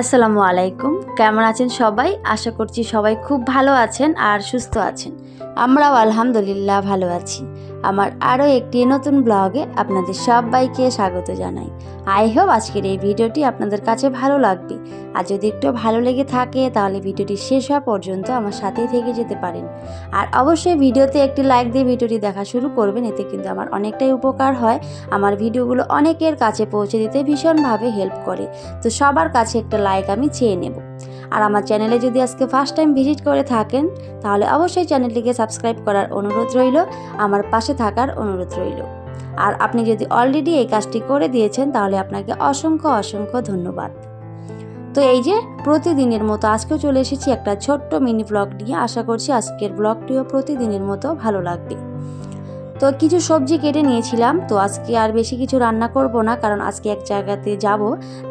আসসালামু আলাইকুম। কেমন আছেন সবাই? আশা করছি সবাই খুব ভালো আছেন আর সুস্থ আছেন। আমরাও আলহামদুলিল্লাহ ভালো আছি। আমার আরও একটি নতুন ব্লগে আপনাদের সবাইকে স্বাগত জানাই। আই হোপ আজকের এই ভিডিওটি আপনাদের কাছে ভালো লাগবে। আর যদি একটু ভালো লেগে থাকে, তাহলে ভিডিওটি শেষ হওয়া পর্যন্ত আমার সাথেই থেকে যেতে পারেন। আর অবশ্যই ভিডিওতে একটি লাইক দিয়ে ভিডিওটি দেখা শুরু করবেন, এতে কিন্তু আমার অনেকটাই উপকার হয়। আমার ভিডিওগুলো অনেকের কাছে পৌঁছে দিতে ভীষণভাবে হেল্প করে। তো সবার কাছে একটা লাইক আমি চেয়ে নেব। আর আমার চ্যানেলে যদি আজকে ফার্স্ট টাইম ভিজিট করে থাকেন, তাহলে অবশ্যই চ্যানেলটিকে সাবস্ক্রাইব করার অনুরোধ রইল, আমার পাশে থাকার অনুরোধ রইল। আর আপনি যদি অলরেডি এই কাজটি করে দিয়েছেন, তাহলে আপনাকে অসংখ্য অসংখ্য ধন্যবাদ। তো এই যে প্রতিদিনের মতো আজকেও চলে এসেছি একটা ছোট্ট মিনি ব্লগ নিয়ে। আশা করছি আজকের ব্লগটিও প্রতিদিনের মতো ভালো লাগবে। তো কিছু সবজি কেটে নিয়েছিলাম। তো আজকে আর বেশি কিছু রান্না করব না, কারণ আজকে এক জায়গাতে যাব।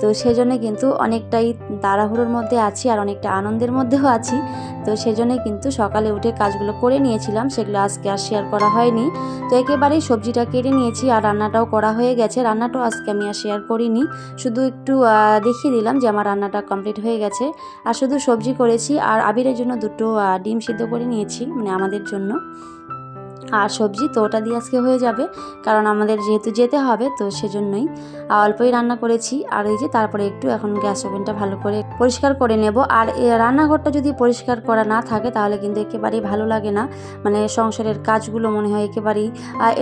তো সেজন্য কিন্তু অনেকটাই তাড়াহুড়োর মধ্যে আছি আর অনেকটা আনন্দের মধ্যেও আছি। তো সেজন্য কিন্তু সকালে উঠে কাজগুলো করে নিয়েছিলাম, সেগুলো আজকে আর শেয়ার করা হয়নি। তো একেবারেই সবজিটা কেটে নিয়েছি আর রান্নাটাও করা হয়ে গেছে। রান্নাটাও আজকে আমি আর শেয়ার করিনি। শুধু একটু দেখিয়ে দিলাম যে আমার রান্নাটা কমপ্লিট হয়ে গেছে। আর শুধু সবজি করেছি আর আবিরের জন্য দুটো ডিম সিদ্ধ করে নিয়েছি মানে আমাদের জন্য। আর সবজি তো ওটা দিয়ে আজকে হয়ে যাবে, কারণ আমাদের যেহেতু যেতে হবে, তো সেজন্যই অল্পই রান্না করেছি। আর এই যে তারপরে একটু এখন গ্যাস ওভেনটা ভালো করে পরিষ্কার করে নেব। আর রান্নাঘরটা যদি পরিষ্কার করা না থাকে, তাহলে কিন্তু একেবারেই ভালো লাগে না। মানে সংসারের কাজগুলো মনে হয় একেবারেই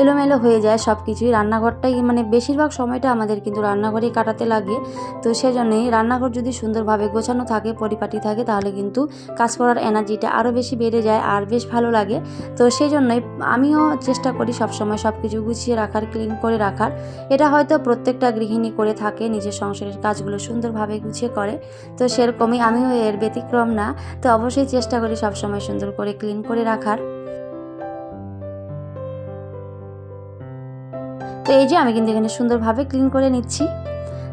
এলোমেলো হয়ে যায় সব কিছুই রান্নাঘরটাই মানে বেশিরভাগ সময়টা আমাদের কিন্তু রান্নাঘরেই কাটাতে লাগে। তো সেজন্যই রান্নাঘর যদি সুন্দরভাবে গোছানো থাকে, পরিপাটি থাকে, তাহলে কিন্তু কাজ করার এনার্জিটা আরও বেশি বেড়ে যায় আর বেশ ভালো লাগে। তো সেই জন্যই আমিও চেষ্টা করি সবসময় সব কিছু গুছিয়ে রাখার ক্লিন করে রাখার। এটা হয়তো প্রত্যেকটা গৃহিণী করে থাকে, নিজের সংসারের কাজগুলো সুন্দরভাবে গুছিয়ে করে। তো সেরকমই আমিও এর ব্যতিক্রম না। তো অবশ্যই চেষ্টা করি সবসময় সুন্দর করে ক্লিন করে রাখার। তো এই যে আমি কিন্তু এখানে সুন্দরভাবে ক্লিন করে নিচ্ছি।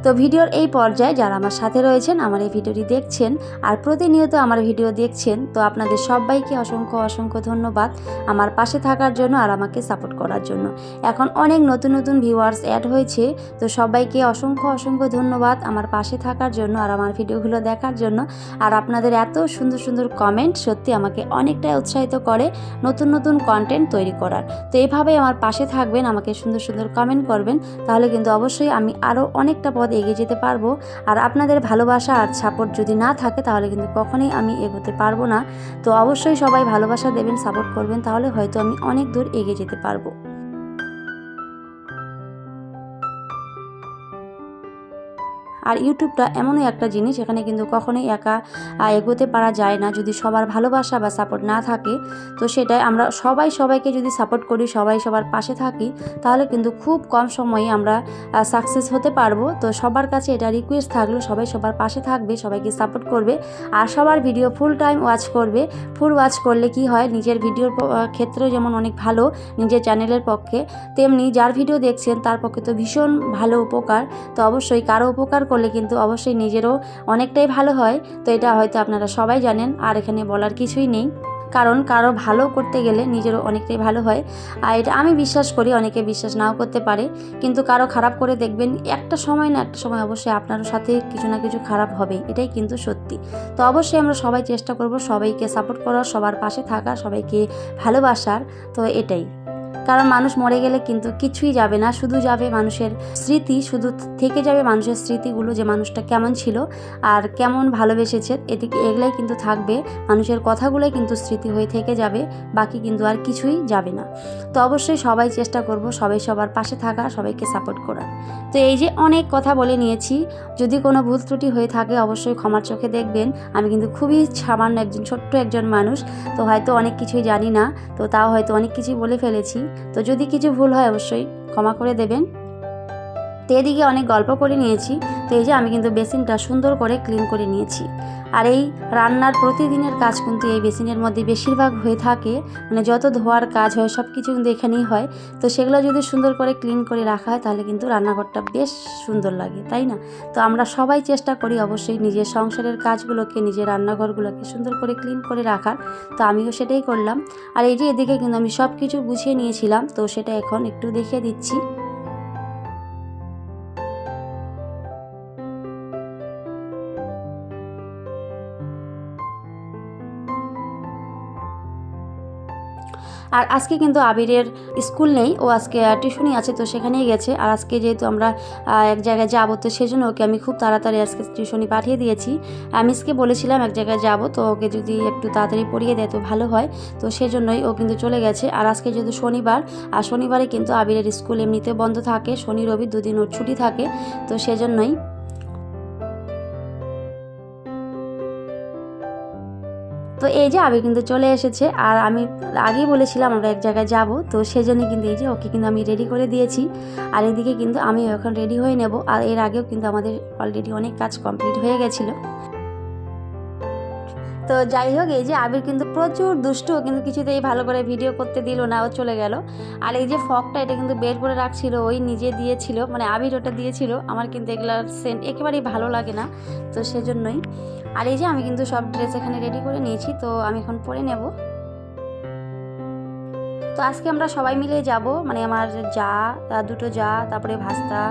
তো ভিডিওর এই পর্যায়ে যারা আমার সাথে রয়েছেন, আমার এই ভিডিওটি দেখছেন আর প্রতিনিয়ত আমার ভিডিও দেখছেন, তো আপনাদের সবাইকে অসংখ্য অসংখ্য ধন্যবাদ আমার পাশে থাকার জন্য আর আমাকে সাপোর্ট করার জন্য। এখন অনেক নতুন নতুন ভিউয়ার্স অ্যাড হয়েছে, তো সবাইকে অসংখ্য অসংখ্য ধন্যবাদ আমার পাশে থাকার জন্য আর আমার ভিডিওগুলো দেখার জন্য। আর আপনাদের এত সুন্দর সুন্দর কমেন্ট সত্যি আমাকে অনেকটাই উৎসাহিত করে নতুন নতুন কন্টেন্ট তৈরি করার। তো এভাবেই আমার পাশে থাকবেন, আমাকে সুন্দর সুন্দর কমেন্ট করবেন, তাহলে কিন্তু অবশ্যই আমি আরও অনেকটা পথ এগিয়ে যেতে পারব। আর আপনাদের ভালোবাসা আর সাপোর্ট যদি না থাকে, তাহলে কিন্তু কখনোই আমি এগোতে পারব না। তো অবশ্যই সবাই ভালোবাসা দেবেন সাপোর্ট করবেন, তাহলে হয়তো আমি অনেক দূর এগিয়ে যেতে পারব। আর ইউটিউবটা এমনই একটা জিনিস, এখানে কিন্তু কখনোই একা এগোতে পারা যায় না। যদি সবার ভালোবাসা বা সাপোর্ট না থাকে, তো সেটাই আমরা সবাই সবাইকে যদি সাপোর্ট করি, সবাই সবার পাশে থাকি, তাহলে কিন্তু খুব কম সময়ে আমরা সাকসেস হতে পারব। তো সবার কাছে এটা রিকোয়েস্ট থাকল, সবাই সবার পাশে থাকবে, সবাইকে সাপোর্ট করবে। আর সবার ভিডিও ফুল টাইম ওয়াচ করবে। ফুল ওয়াচ করলে কি হয়, নিজের ভিডিওর ক্ষেত্রেও যেমন অনেক ভালো, নিজের চ্যানেলের পক্ষে, তেমনি যার ভিডিও দেখছেন, তার পক্ষে তো ভীষণ ভালো উপকার। তো অবশ্যই কারও উপকার করলে কিন্তু অবশ্যই নিজেরও অনেকটাই ভালো হয়। তো এটা হয়তো আপনারা সবাই জানেন, আর এখানে বলার কিছুই নেই। কারণ কারও ভালো করতে গেলে নিজেরও অনেকটাই ভালো হয়। আর এটা আমি বিশ্বাস করি, অনেকে বিশ্বাস নাও করতে পারে। কিন্তু কারও খারাপ করে দেখবেন, একটা সময় না একটা সময় অবশ্যই আপনারও সাথে কিছু না কিছু খারাপ হবে, এটাই কিন্তু সত্যি। তো অবশ্যই আমরা সবাই চেষ্টা করব সবাইকে সাপোর্ট করার, সবার পাশে থাকার, সবাইকে ভালোবাসার। তো এটাই। কারণ মানুষ মরে গেলে কিন্তু কিছুই যাবে না, শুধু যাবে মানুষের স্মৃতি, শুধু থেকে যাবে মানুষের স্মৃতিগুলো যে মানুষটা কেমন ছিল আর কেমন ভালোবেসেছে, এদিকে এগুলাই কিন্তু থাকবে, মানুষের কথাগুলোই কিন্তু স্মৃতি হয়ে থেকে যাবে, বাকি কিন্তু আর কিছুই যাবে না। তো অবশ্যই সবাই চেষ্টা করব সবাই সবার পাশে থাকা, সবাইকে সাপোর্ট করার। তো এই যে অনেক কথা বলে নিয়েছি, যদি কোনো ভুল ত্রুটি হয়ে থাকে অবশ্যই ক্ষমার চোখে দেখবেন, আমি কিন্তু খুবই সামান্য একজন, ছোট্ট একজন মানুষ, তো হয়তো অনেক কিছুই জানি না, তো তাও হয়তো অনেক কিছুই বলে ফেলেছি। তো যদি কিছু ভুল হয় অবশ্যই ক্ষমা করে দেবেন। তো এদিকে অনেক গল্প করে নিয়েছি। তো এই যে আমি কিন্তু বেসিনটা সুন্দর করে ক্লিন করে নিয়েছি। আর এই রান্নার প্রতিদিনের কাজ কিন্তু এই বেসিনের মধ্যে বেশিরভাগ হয়ে থাকে। মানে যত ধোয়ার কাজ হয় সব কিছু কিন্তু এখানেই হয়। তো সেগুলো যদি সুন্দর করে ক্লিন করে রাখা হয়, তাহলে কিন্তু রান্নাঘরটা বেশ সুন্দর লাগে, তাই না? তো আমরা সবাই চেষ্টা করি অবশ্যই নিজের সংসারের কাজগুলোকে, নিজের রান্নাঘরগুলোকে সুন্দর করে ক্লিন করে রাখার। তো আমিও সেটাই করলাম। আর এই যে এদিকে কিন্তু আমি সব কিছু গুছিয়ে নিয়েছিলাম। তো সেটা এখন একটু দেখিয়ে দিচ্ছি। আর আজকে কিন্তু আবিরের স্কুল নেই, ও আজকে টিউশনই আছে তো সেখানেই গেছে। আর আজকে যেহেতু আমরা এক জায়গায় যাব তো সেজন্য ওকে আমি খুব তাড়াতাড়ি আজকে টিউশনি পাঠিয়ে দিয়েছি। আমিসকে বলেছিলাম এক জায়গায় যাব তো ওকে যদি একটু তাড়াতাড়ি পড়িয়ে দেয় তো ভালো হয়। তো সেজন্যই ও কিন্তু চলে গেছে। আর আজকে যেহেতু শনিবার, আর শনিবারে কিন্তু আবিরের স্কুল এমনিতে বন্ধ থাকে। শনি, রবি দুদিন ওর ছুটি থাকে। তো সেজন্যই তো এই যে আবির কিন্তু চলে এসেছে, আর আমি আগেই বলেছিলাম আমরা এক জায়গায় যাব, তো সেজন্যই কিন্তু এই যে ওকে কিন্তু আমি রেডি করে দিয়েছি। আর এদিকে কিন্তু আমি এখন রেডি হয়ে নেব, আর এর আগেও কিন্তু আমাদের অলরেডি অনেক কাজ কমপ্লিট হয়ে গেছিল। তো যাই হোক, এই যে আবির কিন্তু প্রচুর দুষ্টু কিন্তু কিছুতেই ভালো করে ভিডিও করতে দিল না, ও চলে গেল। আর এই যে ফকটা এটা কিন্তু বের করে রাখছিল, ওই নিজে দিয়েছিল মানে আবির ওটা দিয়েছিল, আমার কিন্তু এগুলার সেন্ট একেবারেই ভালো লাগে না, তো সেজন্যই। আর এই যে আমি কিন্তু সব ড্রেস এখানে রেডি করে নিয়েছি, তো আমি এখন পরে নেব। তো আজকে আমরা সবাই মিলে যাব মানে আমার যা দুটো যা, তারপরে ভাস্তা,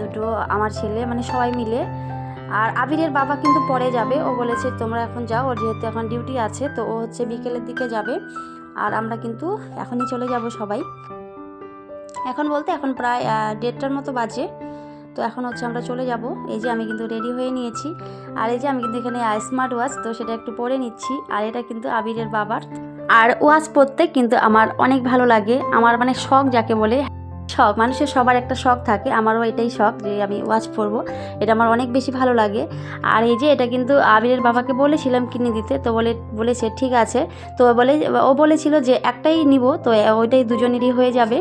দুটো আমার ছেলে মানে সবাই মিলে। আর আবিরের বাবা কিন্তু পরে যাবে। ও বলেছে, তোমরা এখন যাও, ওর যেহেতু এখন ডিউটি আছে, তো ও হচ্ছে বিকেলের দিকে যাবে। আর আমরা কিন্তু এখনই চলে যাব সবাই। এখন বলতে এখন প্রায় দেড়টার মতো বাজে। তো এখন হচ্ছে আমরা চলে যাব। এই যে আমি কিন্তু রেডি হয়ে নিয়েছি। আর এই যে আমি কিন্তু এখানে স্মার্ট ওয়াচ তো সেটা একটু পরে নিচ্ছি। আর এটা কিন্তু আবিরের বাবার। আর ওয়াচ পরতে কিন্তু আমার অনেক ভালো লাগে। আমার মানে শখ যাকে বলে। শখ। মানুষের সবার একটা শখ থাকে, আমারও এটাই শখ যে আমি ওয়াচ পরবো এটা আমার অনেক বেশি ভালো লাগে। আর এই যে এটা কিন্তু আবিরের বাবাকে বলেছিলাম কিনে দিতে, তো বলে, বলেছে, ঠিক আছে। তো বলে, ও বলেছিল যে একটাই নিব, তো ওইটাই দুজনেরই হয়ে যাবে।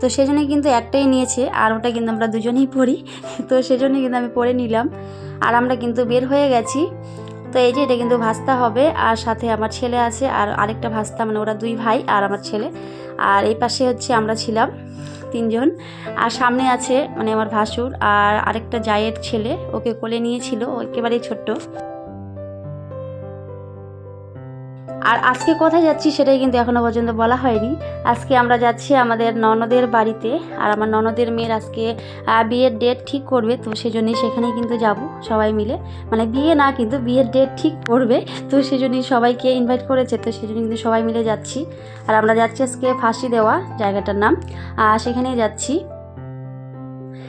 তো সেজন্যই কিন্তু একটাই নিয়েছে, আর ওটা কিন্তু আমরা দুজনেই পড়ি। তো সেজন্যই কিন্তু আমি পরে নিলাম। আর আমরা কিন্তু বের হয়ে গেছি। তো এই যে এটা কিন্তু ভাস্তা হবে, আর সাথে আমার ছেলে আছে, আর আরেকটা ভাস্তা মানে ওরা দুই ভাই আর আমার ছেলে। আর এই পাশে হচ্ছে আমরা ছিলাম। তিনজন। আর সামনে আছে মানে আমার ভাসুর আর আরেকটা জায়ের ছেলে, ওকে কোলে নিয়েছিল একেবারেই ছোট্ট। আর আজকে কোথায় যাচ্ছি সেটাই কিন্তু এখনও পর্যন্ত বলা হয়নি। আজকে আমরা যাচ্ছি আমাদের ননদের বাড়িতে আর আমার ননদের মেয়ের আজকে বিয়ের ডেট ঠিক করবে, তো সেজন্যই সেখানেই কিন্তু যাব সবাই মিলে। মানে বিয়ে না কিন্তু বিয়ের ডেট ঠিক করবে, তো সেজন্যই সবাইকে ইনভাইট করেছে, তো সেজন্য কিন্তু সবাই মিলে যাচ্ছি। আর আমরা যাচ্ছি আজকে ফাঁসি দেওয়া জায়গাটার নাম সেখানেই যাচ্ছি।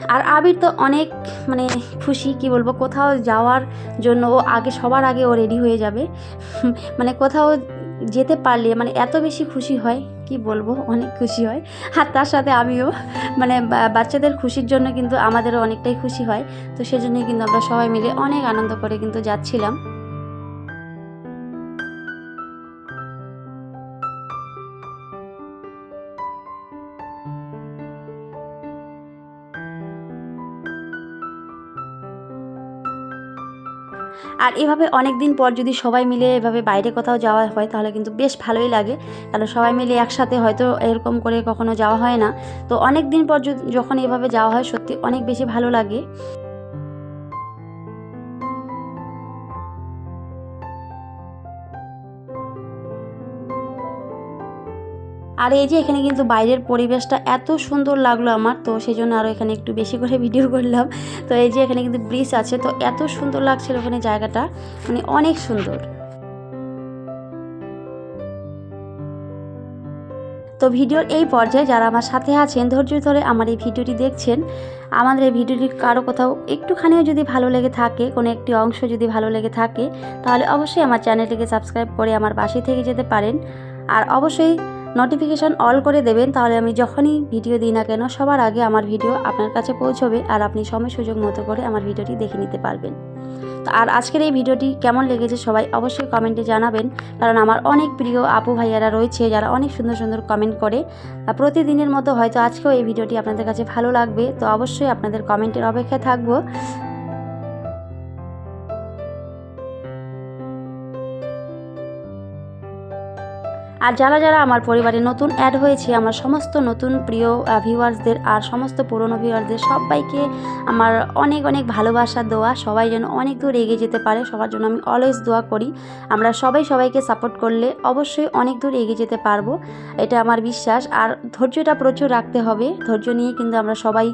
আর আবির তো অনেক মানে খুশি, কি বলব, কোথাও যাওয়ার জন্য ও আগে, সবার আগে ও রেডি হয়ে যাবে। মানে কোথাও যেতে পারলে মানে এত বেশি খুশি হয়, কি বলব, অনেক খুশি হয়। আর তার সাথে আমিও মানে বাচ্চাদের খুশির জন্য কিন্তু আমাদেরও অনেকটাই খুশি হয়। তো সেজন্যই কিন্তু আমরা সবাই মিলে অনেক আনন্দ করে কিন্তু যাচ্ছিলাম। আর এভাবে অনেক দিন পর যদি সবাই মিলে এভাবে বাইরে কোথাও যাওয়া হয়, তাহলে কিন্তু বেশ ভালোই লাগে। কারণ সবাই মিলে একসাথে হয়তো এরকম করে কখনো যাওয়া হয় না। তো অনেক দিন পর যখন এভাবে যাওয়া হয়, সত্যি অনেক বেশি ভালো লাগে। আর এই যে এখানে কিন্তু বাইরের পরিবেশটা এত সুন্দর লাগল আমার, তো সেই জন্য আরও এখানে একটু বেশি করে ভিডিও করলাম। তো এই যে এখানে কিন্তু ব্রিজ আছে, তো এত সুন্দর লাগছিল ওখানে জায়গাটা মানে অনেক সুন্দর। তো ভিডিওর এই পর্যায়ে যারা আমার সাথে আছেন, ধৈর্য ধরে আমার এই ভিডিওটি দেখছেন, আমাদের এই ভিডিওটি কারও কোথাও একটুখানিও যদি ভালো লেগে থাকে, কোনো একটি অংশ যদি ভালো লেগে থাকে, তাহলে অবশ্যই আমার চ্যানেলটিকে সাবস্ক্রাইব করে আমার পাশে থেকে যেতে পারেন। আর অবশ্যই নোটিফিকেশান অল করে দেবেন, তাহলে আমি যখনই ভিডিও দিই না কেন, সবার আগে আমার ভিডিও আপনার কাছে পৌঁছবে আর আপনি সময় সুযোগ মতো করে আমার ভিডিওটি দেখে নিতে পারবেন। তো আর আজকের এই ভিডিওটি কেমন লেগেছে সবাই অবশ্যই কমেন্টে জানাবেন, কারণ আমার অনেক প্রিয় আপু ভাইয়ারা রয়েছে, যারা অনেক সুন্দর সুন্দর কমেন্ট করে। প্রতিদিনের মতো হয়তো আজকেও এই ভিডিওটি আপনাদের কাছে ভালো লাগবে, তো অবশ্যই আপনাদের কমেন্টের অপেক্ষায় থাকব। আর যারা যারা আমার পরিবারে নতুন অ্যাড হয়েছে, আমার সমস্ত নতুন প্রিয় ভিউয়ার্সদের আর সমস্ত পুরনো ভিউয়ার্সদের সবাইকে আমার অনেক অনেক ভালোবাসা, দোয়া। সবাই যেন অনেক দূর এগিয়ে যেতে পারে। সবার জন্য আমি অলওয়েজ দোয়া করি। আমরা সবাই সবাইকে সাপোর্ট করলে অবশ্যই অনেক দূর এগিয়ে যেতে পারব। এটা আমার বিশ্বাস। আর ধৈর্যটা প্রচুর রাখতে হবে। ধৈর্য নিয়ে কিন্তু আমরা সবাই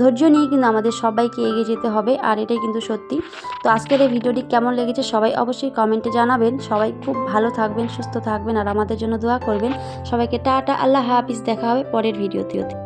ধৈর্য নিয়ে কিন্তু আমাদের সবাইকে এগিয়ে যেতে হবে। আর এটাই কিন্তু সত্যি। তো আজকের এই ভিডিওটি কেমন লেগেছে সবাই অবশ্যই কমেন্টে জানাবেন। সবাই খুব ভালো থাকবেন, সুস্থ থাকবেন। আর আমাদের জন্য জন্য দোয়া করবেন। সবাইকে টাটা আল্লাহ হাফিজ দেখা হবে পরের ভিডিওতে।